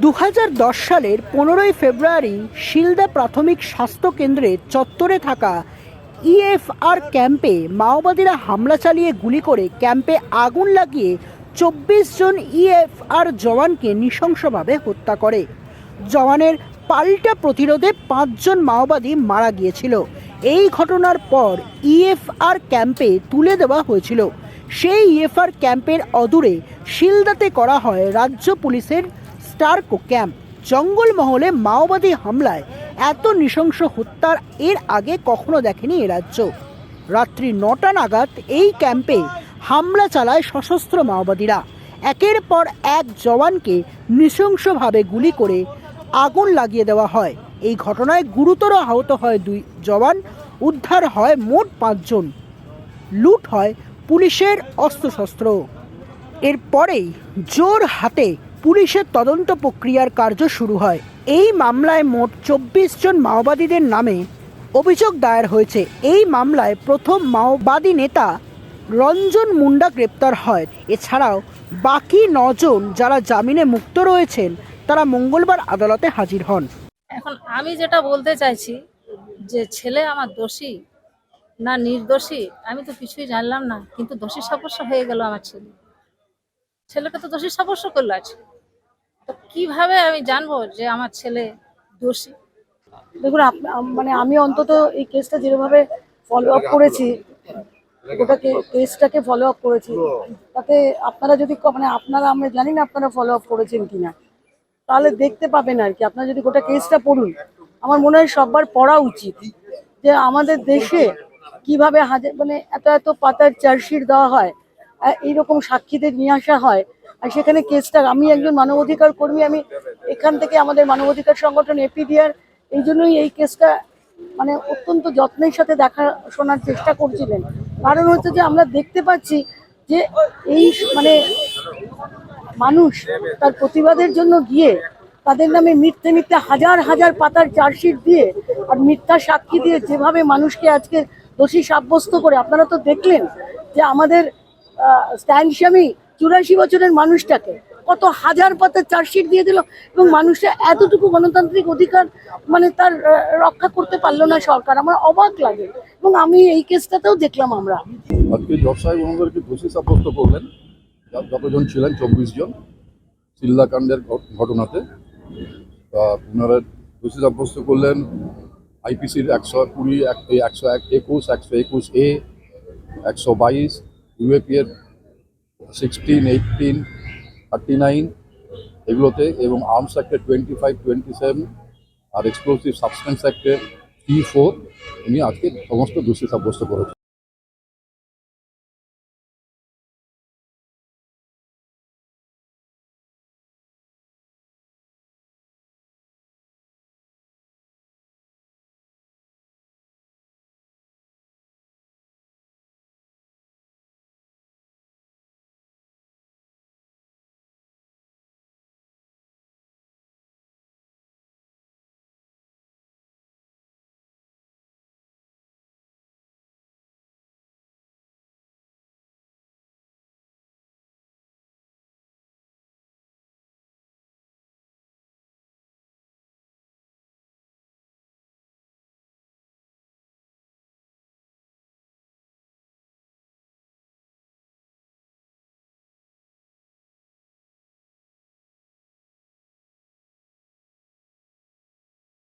দু হাজার দশ সালের পনেরোই ফেব্রুয়ারি শিলদা প্রাথমিক স্বাস্থ্য কেন্দ্রের চত্বরে থাকা ইএফআর ক্যাম্পে মাওবাদীরা হামলা চালিয়ে গুলি করে ক্যাম্পে আগুন লাগিয়ে চব্বিশ জন ইএফআর জওয়ানকে নৃশংসভাবে হত্যা করে। জওয়ানের পাল্টা প্রতিরোধে পাঁচজন মাওবাদী মারা গিয়েছিল। এই ঘটনার পর ইএফআর ক্যাম্পে তুলে দেওয়া হয়েছিল। সেই ইএফআর ক্যাম্পের অদূরে শিলদাতে করা হয় রাজ্য পুলিশের স্টারকো ক্যাম্প। জঙ্গলমহলে মাওবাদী হামলায় এত নৃশংস হত্যার এর আগে কখনো দেখেনি এ রাজ্য। রাত্রি নটা নাগাদ এই ক্যাম্পে হামলা চালায় সশস্ত্র মাওবাদীরা। একের পর এক জওয়ানকে নৃশংসভাবে গুলি করে আগুন লাগিয়ে দেওয়া হয়। এই ঘটনায় গুরুতর আহত হয় দুই জওয়ান, উদ্ধার হয় মোট পাঁচজন। লুট হয় পুলিশের অস্ত্রশস্ত্র। এরপরেই জোর হাতে পুলিশের তদন্ত প্রক্রিয়ার কার্য শুরু হয়। এই মামলায় মোট চব্বিশ জন মাওবাদীদের নামে অভিযোগ দায়ের হয়েছে। এই মামলায় প্রথম মাওবাদী নেতা রঞ্জন মুন্ডা গ্রেপ্তার হয়। এছাড়াও বাকি নজন যারা জামিনে মুক্ত রয়েছেন, তারা মঙ্গলবার আদালতে হাজির হন। এখন আমি যেটা বলতে চাইছি, যে ছেলে আমার দোষী না নির্দোষী, আমি তো কিছুই জানলাম না, কিন্তু দোষী সাব্যস্ত হয়ে গেল আমার ছেলে। ছেলেকে তো দোষী সাব্যস্ত করল আছে কীভাবে আমি জানব যে আমার ছেলে দোষী? দেখুন মানে আমি অন্তত এই কেসটা যেভাবে ফলো আপ করেছি, গোটা কেসটাকে ফলো আপ করেছি, তাতে আপনারা যদি মানে আপনারা আমরা জানি না আপনারা ফলো আপ করেছেন কিনা। তাহলে দেখতে পাবেন আর কি, আপনারা যদি গোটা কেসটা পড়ুন, আমার মনে হয় সববার পড়া উচিত যে আমাদের দেশে কীভাবে হাজার মানে এত এত পাতার চার্জশিট দেওয়া হয় এইরকম সাক্ষীদের নিয়ে আসা হয় আর সেখানে কেসটা, আমি একজন মানবাধিকার কর্মী, আমি এখান থেকে আমাদের মানবাধিকার সংগঠন, এপিডিআর, এই জন্যই এই কেসটা মানে অত্যন্ত যত্নের সাথে দেখা, শোনার চেষ্টা করছিলেন। কারণ হচ্ছে যে আমরা দেখতে পাচ্ছি যে এই মানে মানুষ তার প্রতিবাদের জন্য গিয়ে তাদের নামে মিথ্যে মিথ্যে হাজার হাজার পাতার চার্জশিট দিয়ে আর মিথ্যা সাক্ষী দিয়ে যেভাবে মানুষকে আজকে দোষী সাব্যস্ত করে, আপনারা তো দেখলেন যে আমাদের স্ট্যান্ড স্বামী চুরাশি বছরের মানুষটাকে কত হাজার পাতার চার্জশিট দিয়ে দিল এবং মানুষটা এতটুকু গণতান্ত্রিক অধিকার মানে তার রক্ষা করতে পারল না সরকার। আমার অবাক লাগে এবং আমি এই কেসটাতেও দেখলাম আমরা। আজকে জজ সাহেব দোষী সাব্যস্ত করলেন। যতজন ছিলেন চব্বিশ জন চিল্লাকাণ্ডের ঘটনাতে। তা ওনারা দোষী সাব্যস্ত করলেন। আইপিসির একশো কুড়ি, এক- একশো এক, একুশ, একশো একুশ এ, একশো বাইশ, ইউএপি এর সিক্সটিন এইটিন থার্টি নাইন এগুলোতে এবং আর্মস অ্যাক্টের টোয়েন্টি ফাইভ টোয়েন্টি সেভেন আর এক্সপ্লোসিভ সাবস্টেন্স অ্যাক্টের টি ফোর উনি আজকে সমস্ত দোষী সাব্যস্ত করেছেন।